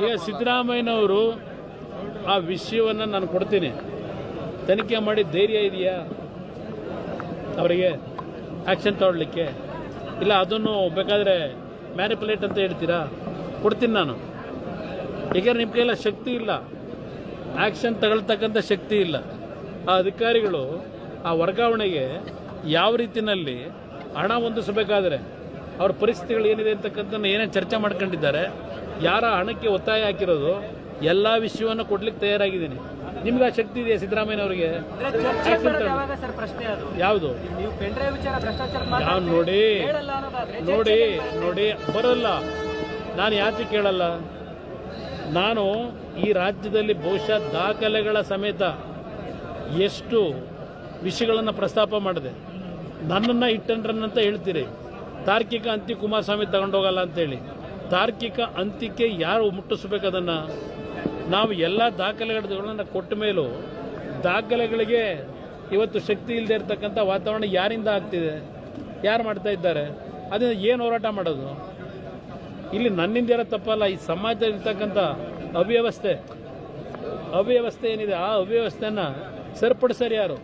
ಈಗ ಸಿದ್ದರಾಮಯ್ಯನವರು ಆ ವಿಷಯವನ್ನು ನಾನು ಕೊಡ್ತೀನಿ. ತನಿಖೆ ಮಾಡಿ ಧೈರ್ಯ ಇದೆಯಾ? ಅವರಿಗೆ ಆ್ಯಕ್ಷನ್ ತಗೊಳ್ಳಿಕ್ಕೆ. ಇಲ್ಲ, ಅದನ್ನು ಬೇಕಾದರೆ ಮ್ಯಾನಿಪುಲೇಟ್ ಅಂತ ಹೇಳ್ತೀರಾ? ಕೊಡ್ತೀನಿ ನಾನು. ಏಕೆಂದ್ರೆ ನಿಮ್ಮ ಕೈಯೆಲ್ಲ ಶಕ್ತಿ ಇಲ್ಲ. ಆ್ಯಕ್ಷನ್ ತಗೊಳ್ತಕ್ಕಂಥ ಶಕ್ತಿ ಇಲ್ಲ. ಆ ಅಧಿಕಾರಿಗಳು ಆ ವರ್ಗಾವಣೆಗೆ ಯಾವ ರೀತಿಯಲ್ಲಿ ಹಣ ಹೊಂದಿಸಬೇಕಾದ್ರೆ ಅವ್ರ ಪರಿಸ್ಥಿತಿಗಳು ಏನಿದೆ ಅಂತಕ್ಕಂಥದ್ದನ್ನು ಏನೇನು ಚರ್ಚೆ ಮಾಡ್ಕೊಂಡಿದ್ದಾರೆ ಯಾರ ಹಣಕ್ಕೆ ಒತ್ತಾಯ ಹಾಕಿರೋದು ಎಲ್ಲ ವಿಷಯವನ್ನು ಕೊಡ್ಲಿಕ್ಕೆ ತಯಾರಾಗಿದ್ದೀನಿ. ನಿಮ್ಗೆ ಆ ಶಕ್ತಿ ಇದೆಯಾ ಪ್ರಶ್ನೆ ಅದು? ಯಾವುದು? ನಾವು ನೋಡಿ ನೋಡಿ ನೋಡಿ ಬರಲ್ಲ. ನಾನು ಯಾಕೆ ಕೇಳಲ್ಲ? ನಾನು ಈ ರಾಜ್ಯದಲ್ಲಿ ಬಹುಶಃ ದಾಖಲೆಗಳ ಸಮೇತ ಎಷ್ಟು ವಿಷಯಗಳನ್ನು ಪ್ರಸ್ತಾಪ ಮಾಡಿದೆ. ನನ್ನನ್ನು ಇಟ್ಟನ್ರನ್ನಂತ ಹೇಳ್ತೀರಿ. ತಾರ್ಕಿಕ ಅಂತ್ಯ ಕುಮಾರಸ್ವಾಮಿ ತಗೊಂಡೋಗಲ್ಲ ಅಂತೇಳಿ. ತಾರ್ಕಿಕ ಅಂತ್ಯಕ್ಕೆ ಯಾರು ಮುಟ್ಟಿಸ್ಬೇಕು ಅದನ್ನು? ನಾವು ಎಲ್ಲ ದಾಖಲೆಗಳನ್ನ ಕೊಟ್ಟ ಮೇಲೂ ದಾಖಲೆಗಳಿಗೆ ಇವತ್ತು ಶಕ್ತಿ ಇಲ್ಲದೆ ಇರತಕ್ಕಂಥ ವಾತಾವರಣ ಯಾರಿಂದ ಆಗ್ತಿದೆ? ಯಾರು ಮಾಡ್ತಾ ಇದ್ದಾರೆ? ಅದನ್ನ ಏನು ಹೋರಾಟ ಮಾಡೋದು? ಇಲ್ಲಿ ನನ್ನಿಂದ ಇರೋ ತಪ್ಪಲ್ಲ, ಈ ಸಮಾಜದಲ್ಲಿರ್ತಕ್ಕಂಥ ಅವ್ಯವಸ್ಥೆ. ಅವ್ಯವಸ್ಥೆ ಏನಿದೆ? ಆ ಅವ್ಯವಸ್ಥೆಯನ್ನು ಸರಿಪಡಿಸೋರು ಯಾರು?